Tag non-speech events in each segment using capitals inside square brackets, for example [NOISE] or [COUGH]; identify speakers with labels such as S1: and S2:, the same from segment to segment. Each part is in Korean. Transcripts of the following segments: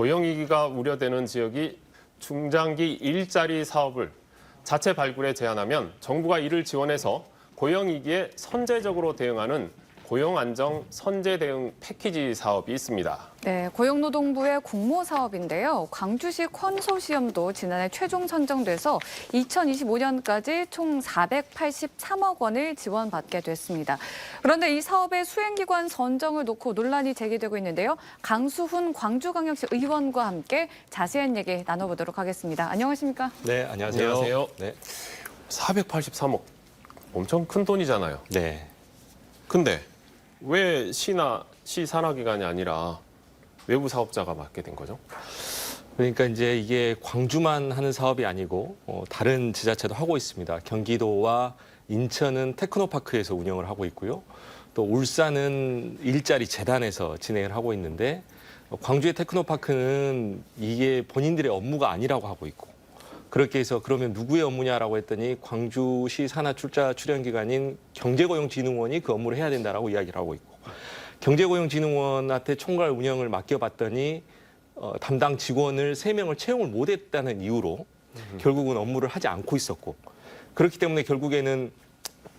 S1: 고용위기가 우려되는 지역이 중장기 일자리 사업을 자체 발굴에 제안하면 정부가 이를 지원해서 고용위기에 선제적으로 대응하는 고용 안정 선제 대응 패키지 사업이 있습니다.
S2: 네, 고용노동부의 공모 사업인데요. 광주시 컨소시엄도 지난해 최종 선정돼서 2025년까지 총 483억 원을 지원받게 됐습니다. 그런데 이 사업의 수행기관 선정을 놓고 논란이 제기되고 있는데요. 강수훈 광주광역시 의원과 함께 자세한 얘기 나눠보도록 하겠습니다. 안녕하십니까?
S3: 네, 안녕하세요.
S1: 안녕하세요.
S3: 네.
S1: 483억 엄청 큰 돈이잖아요.
S3: 네.
S1: 근데 왜 시나 시 산하기관이 아니라 외부 사업자가 맡게 된 거죠?
S3: 그러니까 이제 이게 광주만 하는 사업이 아니고 어, 다른 지자체도 하고 있습니다. 경기도와 인천은 테크노파크에서 운영을 하고 있고요. 또 울산은 일자리 재단에서 진행을 하고 있는데 어, 광주의 테크노파크는 이게 본인들의 업무가 아니라고 하고 있고 그렇게 해서 그러면 누구의 업무냐라고 했더니 광주시 산하 출자 출연 기관인 경제고용진흥원이 그 업무를 해야 된다라고 이야기를 하고 있고 경제고용진흥원한테 총괄 운영을 맡겨봤더니 어, 담당 직원을 세명을 채용을 못했다는 이유로 결국은 업무를 하지 않고 있었고 그렇기 때문에 결국에는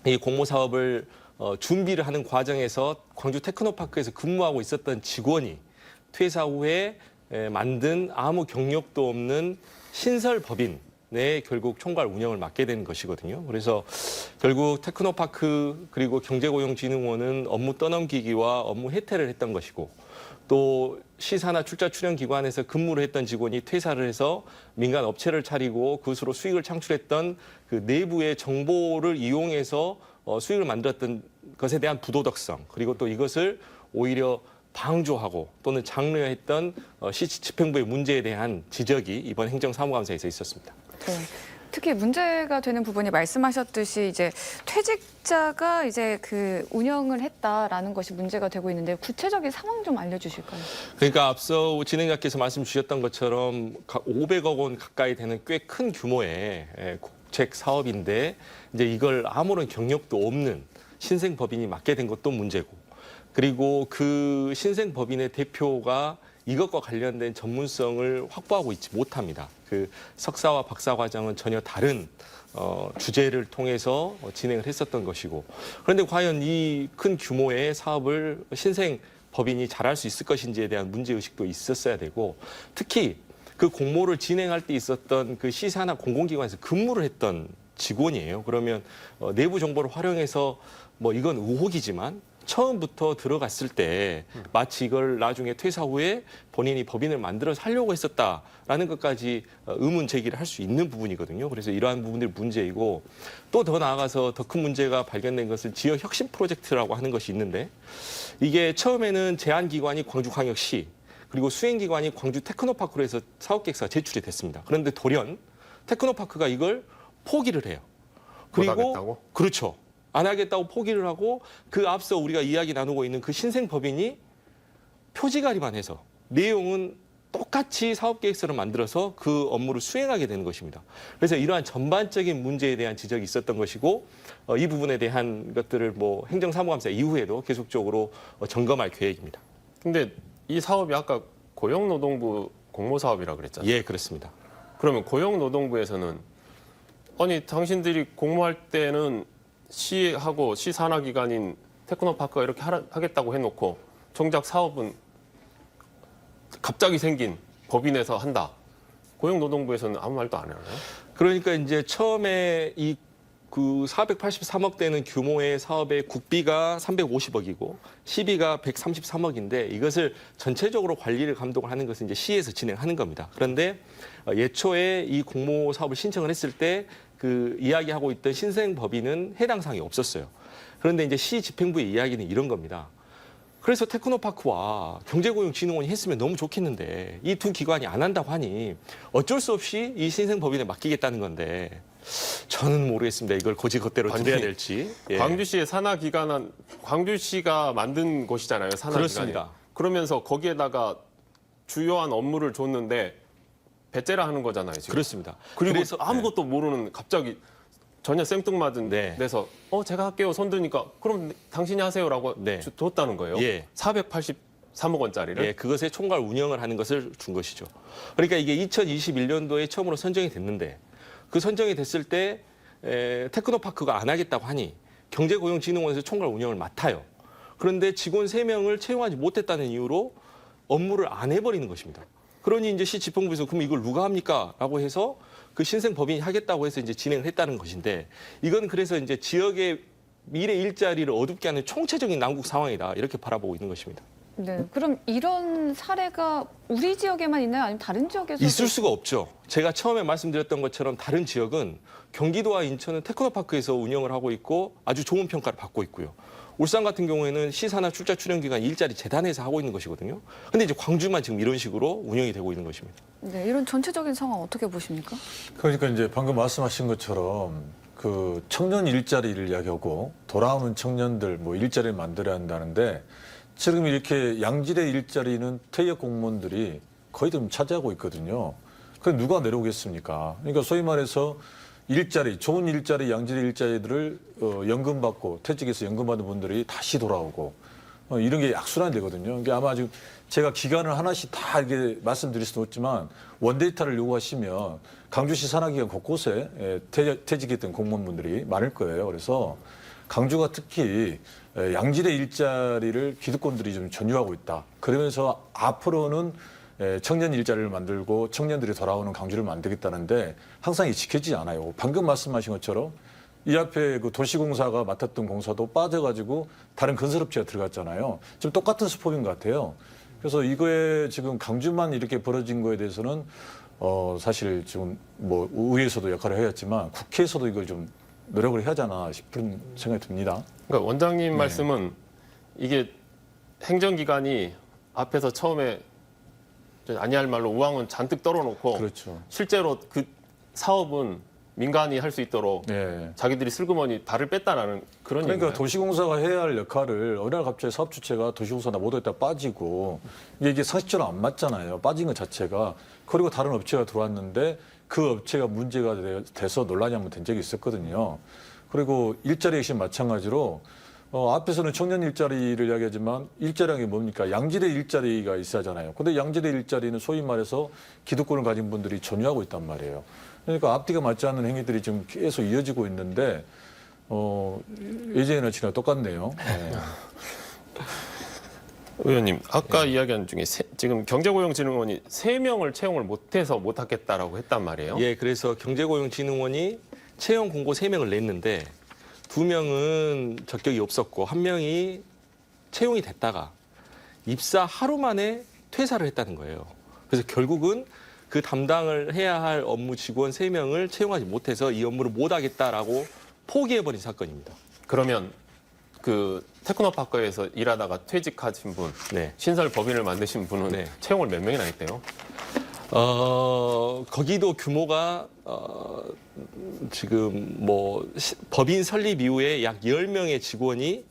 S3: 이 공모 사업을 어, 준비를 하는 과정에서 광주 테크노파크에서 근무하고 있었던 직원이 퇴사 후에 에, 만든 아무 경력도 없는 신설 법인에 결국 총괄 운영을 맡게 된 것이거든요. 그래서 결국 테크노파크 그리고 경제고용진흥원은 업무 떠넘기기와 업무 해태를 했던 것이고 또 시사나 출자 출연 기관에서 근무를 했던 직원이 퇴사를 해서 민간 업체를 차리고 그것으로 수익을 창출했던 그 내부의 정보를 이용해서 어, 수익을 만들었던 것에 대한 부도덕성 그리고 또 이것을 오히려 방조하고 또는 장려했던 어, 시 집행부의 문제에 대한 지적이 이번 행정사무감사에서 있었습니다.
S2: 네. 특히 문제가 되는 부분이 말씀하셨듯이 이제 퇴직자가 이제 그 운영을 했다라는 것이 문제가 되고 있는데 구체적인 상황 좀 알려주실까요?
S3: 그러니까 앞서 진행자께서 말씀 주셨던 것처럼 가- 500억 원 가까이 되는 꽤 큰 규모의 예, 국책 사업인데 이제 이걸 아무런 경력도 없는 신생 법인이 맡게 된 것도 문제고 그리고 그 신생 법인의 대표가 이것과 관련된 전문성을 확보하고 있지 못합니다. 그 석사와 박사 과정은 전혀 다른 어, 주제를 통해서 어, 진행을 했었던 것이고 그런데 과연 이 큰 규모의 사업을 신생 법인이 잘할 수 있을 것인지에 대한 문제 의식도 있었어야 되고 특히 그 공모를 진행할 때 있었던 그 시사나 공공기관에서 근무를 했던 직원이에요. 그러면 어, 내부 정보를 활용해서 뭐 이건 의혹이지만 처음부터 들어갔을 때 마치 이걸 나중에 퇴사 후에 본인이 법인을 만들어서 하려고 했었다라는 것까지 어, 의문 제기를 할 수 있는 부분이거든요. 그래서 이러한 부분들이 문제이고 또 더 나아가서 더 큰 문제가 발견된 것은 지역 혁신 프로젝트라고 하는 것이 있는데 이게 처음에는 제안기관이 광주광역시 그리고 수행기관이 광주 테크노파크로 해서 사업계획서가 제출이 됐습니다. 그런데 돌연 테크노파크가 이걸 포기를 해요.
S1: 하겠다고?
S3: 그렇죠. 안 하겠다고 포기를 하고 그 앞서 우리가 이야기 나누고 있는 그 신생 법인이 표지가리만 해서 내용은 똑같이 사업 계획서를 만들어서 그 업무를 수행하게 되는 것입니다. 그래서 이러한 전반적인 문제에 대한 지적이 있었던 것이고 어, 이 부분에 대한 것들을 뭐 행정사무감사 이후에도 계속적으로 어, 점검할 계획입니다.
S1: 근데 이 사업이 아까 고용노동부 공모 사업이라 그랬잖아요.
S3: 예, 그렇습니다.
S1: 그러면 고용노동부에서는 아니 당신들이 공모할 때는 시하고 시 산하기관인 테크노파크가 이렇게 하겠다고 해놓고 정작 사업은 갑자기 생긴 법인에서 한다. 고용노동부에서는 아무 말도 안 하나요?
S3: 그러니까 이제 처음에 이 그 483억 되는 규모의 사업의 국비가 350억이고 시비가 133억인데 이것을 전체적으로 관리를 감독을 하는 것은 이제 시에서 진행하는 겁니다. 그런데 어, 예초에 이 공모 사업을 신청을 했을 때 그 이야기하고 있던 신생 법인은 해당 사항이 없었어요. 그런데 이제 시 집행부의 이야기는 이런 겁니다. 그래서 테크노파크와 경제고용진흥원이 했으면 너무 좋겠는데 이 두 기관이 안 한다고 하니 어쩔 수 없이 이 신생 법인에 맡기겠다는 건데 저는 모르겠습니다. 이걸 고지것대로
S1: 아니,
S3: 들어야 될지. 예.
S1: 광주시의 산하기관은 광주시가 만든 곳이잖아요. 산하기관이.
S3: 그렇습니다.
S1: 그러면서 거기에다가 주요한 업무를 줬는데 배째라 하는 거잖아요. 지금.
S3: 그렇습니다.
S1: 그리고
S3: 그래서-
S1: 아무것도 모르는 갑자기 전혀 생뚱맞은
S3: 네.
S1: 데서 어 제가 할게요 손 드니까 그럼 당신이 하세요라고
S3: 네.
S1: 주- 줬다는 거예요.
S3: 예.
S1: 483억 3억 원짜리를
S3: 예, 그것의 총괄 운영을 하는 것을 준 것이죠. 그러니까 이게 2021년도에 처음으로 선정이 됐는데 그 선정이 됐을 때 에, 테크노파크가 안 하겠다고 하니 경제고용진흥원에서 총괄 운영을 맡아요. 그런데 직원 세명을 채용하지 못했다는 이유로 업무를 안 해버리는 것입니다. 그러니 이제 시지법부에서 그럼 이걸 누가 합니까? 라고 해서 그 신생 법인이 하겠다고 해서 이제 진행을 했다는 것인데 이건 그래서 이제 지역의 미래 일자리를 어둡게 하는 총체적인 난국 상황이다. 이렇게 바라보고 있는 것입니다.
S2: 네. 그럼 이런 사례가 우리 지역에만 있나요? 아니면 다른 지역에서
S3: 있을 수가 없죠. 제가 처음에 말씀드렸던 것처럼 다른 지역은 경기도와 인천은 테크노파크에서 운영을 하고 있고 아주 좋은 평가를 받고 있고요. 울산 같은 경우에는 시사나 출자 출연 기관 일자리 재단에서 하고 있는 것이거든요. 근데 이제 광주만 지금 이런 식으로 운영이 되고 있는 것입니다.
S2: 네, 이런 전체적인 상황 어떻게 보십니까?
S4: 그러니까 이제 방금 말씀하신 것처럼 그 청년 일자리를 이야기하고 돌아오는 청년들 뭐 일자리를 만들어야 한다는데 지금 이렇게 양질의 일자리는 퇴역 공무원들이 거의 좀 차지하고 있거든요. 그 누가 내려오겠습니까? 그러니까 소위 말해서 일자리, 좋은 일자리, 양질의 일자리들을 어, 연금 받고 퇴직해서 연금 받는 분들이 다시 돌아오고 어, 이런 게 약순환 되거든요. 그러니까 아마 지금 제가 기간을 하나씩 다 이렇게 말씀드릴 수는 없지만 원데이터를 요구하시면 강주시 산하기관 곳곳에 예, 퇴- 퇴직했던 공무원분들이 많을 거예요. 그래서 강주가 특히 예, 양질의 일자리를 기득권들이 좀 전유하고 있다. 그러면서 앞으로는 예, 청년 일자리를 만들고 청년들이 돌아오는 강주를 만들겠다는데 항상 이 지켜지지 않아요. 방금 말씀하신 것처럼 이 앞에 그 도시공사가 맡았던 공사도 빠져가지고 다른 건설업체가 들어갔잖아요. 지금 똑같은 수법인 것 같아요. 그래서 이거에 지금 강주만 이렇게 벌어진 거에 대해서는 어 사실 지금 뭐 의회에서도 역할을 해야지만 국회에서도 이걸 좀 노력을 해야 하잖아 싶은 생각이 듭니다.
S1: 그러니까
S3: 네.
S1: 원장님 말씀은 이게 행정기관이 앞에서 처음에 저 아니할 말로 우왕은 잔뜩 떨어놓고
S4: 그렇죠.
S1: 실제로 그 사업은 민간이 할 수 있도록
S4: 네.
S1: 자기들이 슬그머니 발을 뺐다라는 그런
S4: 그러니까
S1: 얘기인가요?
S4: 도시공사가 해야 할 역할을 어느 날 갑자기 사업 주체가 도시공사 나 못하겠다 빠지고 이게 이게 상식적으로 안 맞잖아요. 빠진 것 자체가 그리고 다른 업체가 들어왔는데 그 업체가 문제가 돼- 돼서 논란이 한번 된 적이 있었거든요. 그리고 일자리 역시 마찬가지로 어, 앞에서는 청년 일자리를 이야기하지만 일자리라는 게 뭡니까? 양질의 일자리가 있어야 하잖아요. 근데 양질의 일자리는 소위 말해서 기득권을 가진 분들이 전유하고 있단 말이에요. 그러니까 앞뒤가 맞지 않는 행위들이 지금 계속 이어지고 있는데 어, 예전이나 지나 똑같네요. 네. [LAUGHS]
S1: 의원님 아까
S3: 예.
S1: 이야기한 중에 세- 지금 경제고용진흥원이 세 명을 채용을 못해서 못하겠다라고 했단 말이에요.
S3: 예, 그래서 경제고용진흥원이 채용 공고 세 명을 냈는데 두 명은 적격이 없었고 한 명이 채용이 됐다가 입사 하루 만에 퇴사를 했다는 거예요. 그래서 결국은 그 담당을 해야 할 업무 직원 세명을 채용하지 못해서 이 업무를 못 하겠다라고 포기해버린 사건입니다.
S1: 그러면 그 테크노파크에서 일하다가 퇴직하신 분,
S3: 네.
S1: 신설 법인을 만드신 분은
S3: 네.
S1: 채용을 몇 명이나 했대요?
S3: 어, 거기도 규모가 어, 지금 뭐 시- 법인 설립 이후에 약 10명의 직원이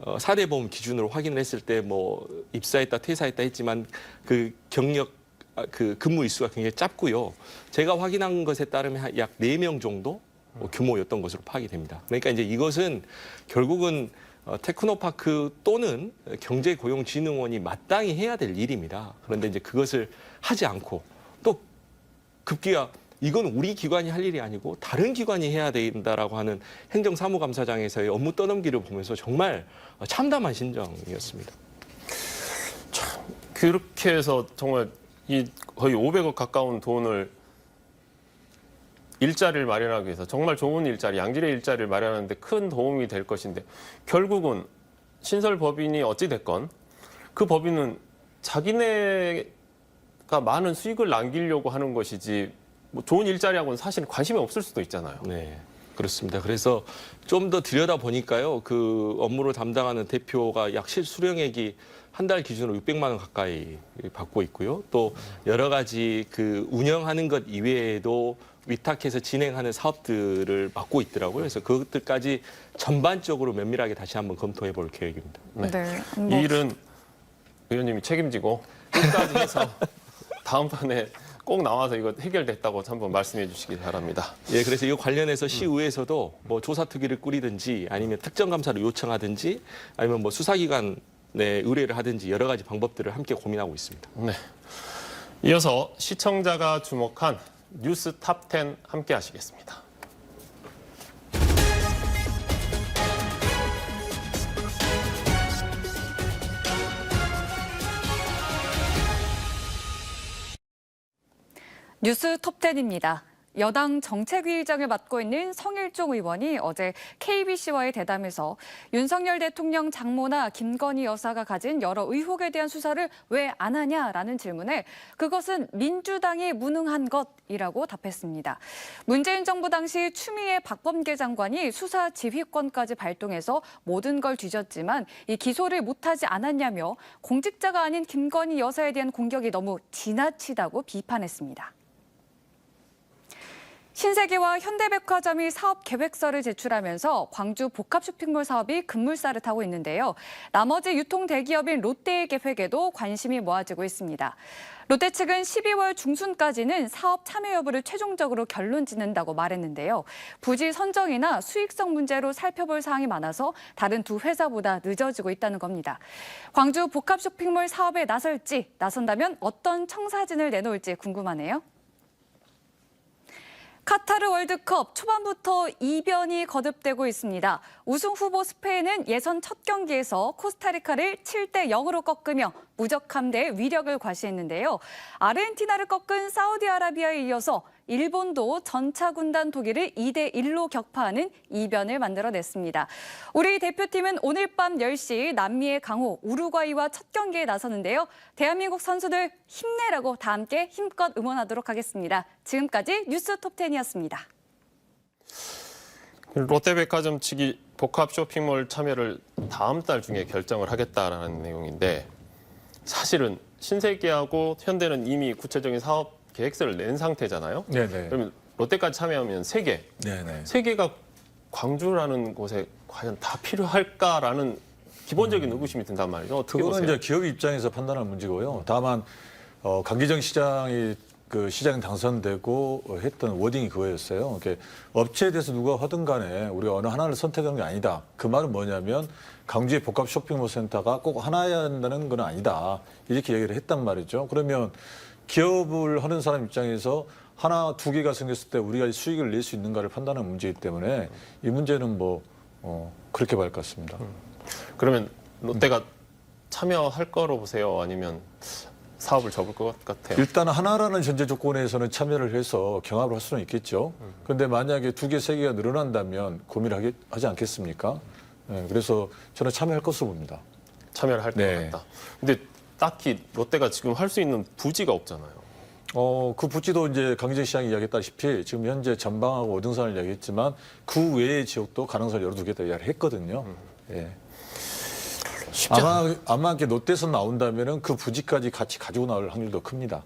S3: 어, 사대보험 기준으로 확인을 했을 때 뭐 입사했다 퇴사했다 했지만 그 경력 아, 그 근무 일수가 굉장히 짧고요. 제가 확인한 것에 따르면 한약 4명 정도 뭐 규모였던 것으로 파악이 됩니다. 그러니까 이제 이것은 결국은 어, 테크노파크 또는 경제고용진흥원이 마땅히 해야 될 일입니다. 그런데 이제 그것을 하지 않고 또 급기야 이건 우리 기관이 할 일이 아니고 다른 기관이 해야 된다라고 하는 행정사무감사장에서의 업무 떠넘기를 보면서 정말 참담한 심정이었습니다.
S1: 그렇게 해서 정말 이 거의 500억 가까운 돈을 일자리를 마련하기 위해서 정말 좋은 일자리, 양질의 일자리를 마련하는데 큰 도움이 될 것인데 결국은 신설 법인이 어찌 됐건 그 법인은 자기네가 많은 수익을 남기려고 하는 것이지 뭐 좋은 일자리하고는 사실 관심이 없을 수도 있잖아요.
S3: 네. 그렇습니다. 그래서 좀 더 들여다 보니까요, 그 업무를 담당하는 대표가 약 실 수령액이 한 달 기준으로 600만 원 가까이 받고 있고요. 또 여러 가지 그 운영하는 것 이외에도 위탁해서 진행하는 사업들을 맡고 있더라고요. 그래서 그것들까지 전반적으로 면밀하게 다시 한번 검토해 볼 계획입니다.
S1: 네.
S2: 네.
S1: 이
S2: 뭐,
S1: 일은 의원님이 책임지고 끝까지 해서 [LAUGHS] 다음번에 꼭 나와서 이거 해결됐다고 한번 말씀해 주시기 바랍니다.
S3: 예, 그래서 이거 관련해서 시의회에서도 뭐 조사 특위를 꾸리든지 아니면 특정 감사를 요청하든지 아니면 뭐 수사기관 네, 의뢰를 하든지 여러 가지 방법들을 함께 고민하고 있습니다.
S1: 네. 이어서 시청자가 주목한 뉴스 탑 10 함께 하시겠습니다.
S2: 뉴스 톱10입니다. 여당 정책위의장을 맡고 있는 성일종 의원이 어제 KBC와의 대담에서 윤석열 대통령 장모나 김건희 여사가 가진 여러 의혹에 대한 수사를 왜 안 하냐라는 질문에 그것은 민주당이 무능한 것이라고 답했습니다. 문재인 정부 당시 추미애 박범계 장관이 수사 지휘권까지 발동해서 모든 걸 뒤졌지만 이 기소를 못하지 않았냐며 공직자가 아닌 김건희 여사에 대한 공격이 너무 지나치다고 비판했습니다. 신세계와 현대백화점이 사업 계획서를 제출하면서 광주 복합 쇼핑몰 사업이 급물살을 타고 있는데요. 나머지 유통 대기업인 롯데의 계획에도 관심이 모아지고 있습니다. 롯데 측은 12월 중순까지는 사업 참여 여부를 최종적으로 결론 짓는다고 말했는데요. 부지 선정이나 수익성 문제로 살펴볼 사항이 많아서 다른 두 회사보다 늦어지고 있다는 겁니다. 광주 복합 쇼핑몰 사업에 나설지 나선다면 어떤 청사진을 내놓을지 궁금하네요. 카타르 월드컵 초반부터 이변이 거듭되고 있습니다. 우승 후보 스페인은 예선 첫 경기에서 코스타리카를 7대 0으로 꺾으며 무적 함 대 위력을 과시했는데요. 아르헨티나를 꺾은 사우디아라비아에 이어서 일본도 전차 군단 독일을 2대 1로 격파하는 이변을 만들어냈습니다. 우리 대표팀은 오늘 밤 10시 남미의 강호 우루과이와 첫 경기에 나서는데요. 대한민국 선수들 힘내라고 다 함께 힘껏 응원하도록 하겠습니다. 지금까지 뉴스 톱10이었습니다.
S1: 롯데백화점 측이 복합 쇼핑몰 참여를 다음 달 중에 결정을 하겠다라는 내용인데 사실은 신세계하고 현대는 이미 구체적인 사업 계획서를 낸 상태잖아요.
S4: 네네.
S1: 그러면 롯데까지 참여하면 세 개,
S4: 네네.
S1: 세 개가 광주라는 곳에 과연 다 필요할까라는 기본적인 의구심이 든단 말이죠. 어떻게
S4: 그거는
S1: 보세요?
S4: 이제 기업 입장에서 판단할 문제고요. 다만 어, 강기정 시장이 그 시장 당선되고 어, 했던 워딩이 그거였어요. 이렇게 업체에 대해서 누가 하든 간에 우리가 어느 하나를 선택하는 게 아니다. 그 말은 뭐냐면 강주의 복합 쇼핑몰 센터가 꼭 하나여야 한다는 건 아니다. 이렇게 얘기를 했단 말이죠. 그러면 기업을 하는 사람 입장에서 하나 두 개가 생겼을 때 우리가 수익을 낼 수 있는가를 판단하는 문제이기 때문에 이 문제는 뭐 어, 그렇게 봐야 할 것 같습니다.
S1: 그러면 롯데가 참여할 거로 보세요? 아니면 사업을 접을 것 같아요?
S4: 일단 하나라는 전제 조건에서는 참여를 해서 경합을 할 수는 있겠죠. 그런데 만약에 두 개, 세 개가 늘어난다면 고민을 하게, 하지 않겠습니까? 네, 그래서 저는 참여할 것으로 봅니다.
S1: 참여를 할 것
S4: 네.
S1: 같다. 근데 딱히 롯데가 지금 할 수 있는 부지가 없잖아요.
S4: 어, 그 부지도 이제 강기정 시장이 이야기했다시피 지금 현재 전방하고 어등산을 이야기했지만 그 외의 지역도 가능성을 열어두겠다 이야기를 했거든요. 예.
S1: 쉽지 않
S4: 아마, 아마 이렇게 롯데에서 나온다면은 그 부지까지 같이 가지고 나올 확률도 큽니다.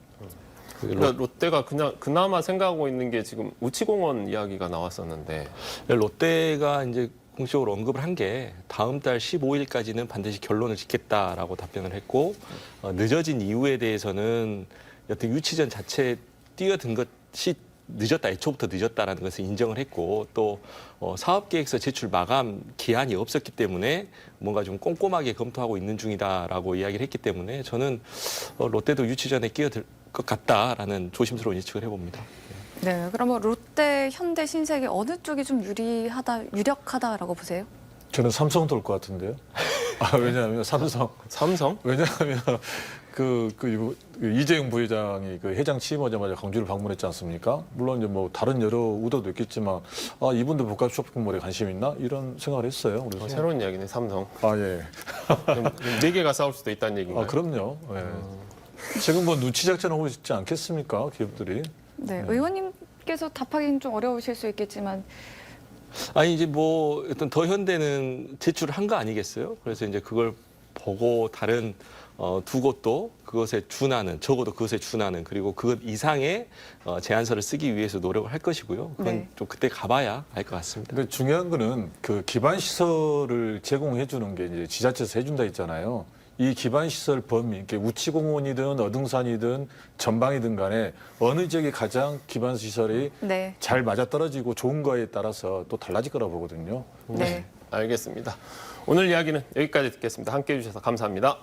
S1: 그러니까 롯데가 그냥 그나마 생각하고 있는 게 지금 우치공원 이야기가 나왔었는데
S3: 롯데가 이제 공식적으로 언급을 한 게 다음 달 15일까지는 반드시 결론을 짓겠다라고 답변을 했고 어, 늦어진 이유에 대해서는 여튼 유치전 자체에 뛰어든 것이 늦었다, 애초부터 늦었다라는 것을 인정을 했고 또 어, 사업계획서 제출 마감 기한이 없었기 때문에 뭔가 좀 꼼꼼하게 검토하고 있는 중이다라고 이야기를 했기 때문에 저는 어, 롯데도 유치전에 끼어들 것 같다라는 조심스러운 예측을 해봅니다.
S2: 네, 그러면 롯데, 현대, 신세계 어느 쪽이 좀 유리하다, 유력하다라고 보세요?
S4: 저는 삼성도 올것 같은데요. [LAUGHS] 아, 왜냐하면 삼성
S1: 삼성?
S4: 왜냐하면 [LAUGHS] 그, 그, 이거, 그 이재용 부회장이 그 회장 취임하자마자 강주를 방문했지 않습니까? 물론 이제 뭐 다른 여러 의도도 있겠지만 아 이분도 복합 쇼핑몰에 관심 있나 이런 생각을 했어요. 그래서
S1: 어, 새로운 이야기네 삼성.
S4: 아 예.
S1: 그럼 네 개가 싸울 수도 있다는 얘기인가요?
S4: 아 그럼요. 예. 지금 뭐 눈치 작전하고 있지 않겠습니까? 기업들이.
S2: 네, 의원님께서 답하기는 좀 어려우실 수 있겠지만
S3: 아니 이제 뭐 어떤 더 현대는 제출을 한 거 아니겠어요? 그래서 이제 그걸 보고 다른 어, 두 곳도 그것에 준하는 적어도 그것에 준하는 그리고 그것 이상의 어, 제안서를 쓰기 위해서 노력을 할 것이고요. 그건
S2: 네.
S3: 좀 그때 가봐야 알 것 같습니다.
S4: 근데 중요한 거는 그 기반 시설을 제공해 주는 게 이제 지자체에서 해준다 했잖아요. 이 기반 시설 범위, 이렇게 우치공원이든 어등산이든 전방이든 간에 어느 지역이 가장 기반 시설이
S2: 네,
S4: 잘 맞아떨어지고 좋은 거에 따라서 또 달라질 거라 보거든요.
S2: 네.
S1: 알겠습니다. 오늘 이야기는 여기까지 듣겠습니다. 함께 해 주셔서 감사합니다.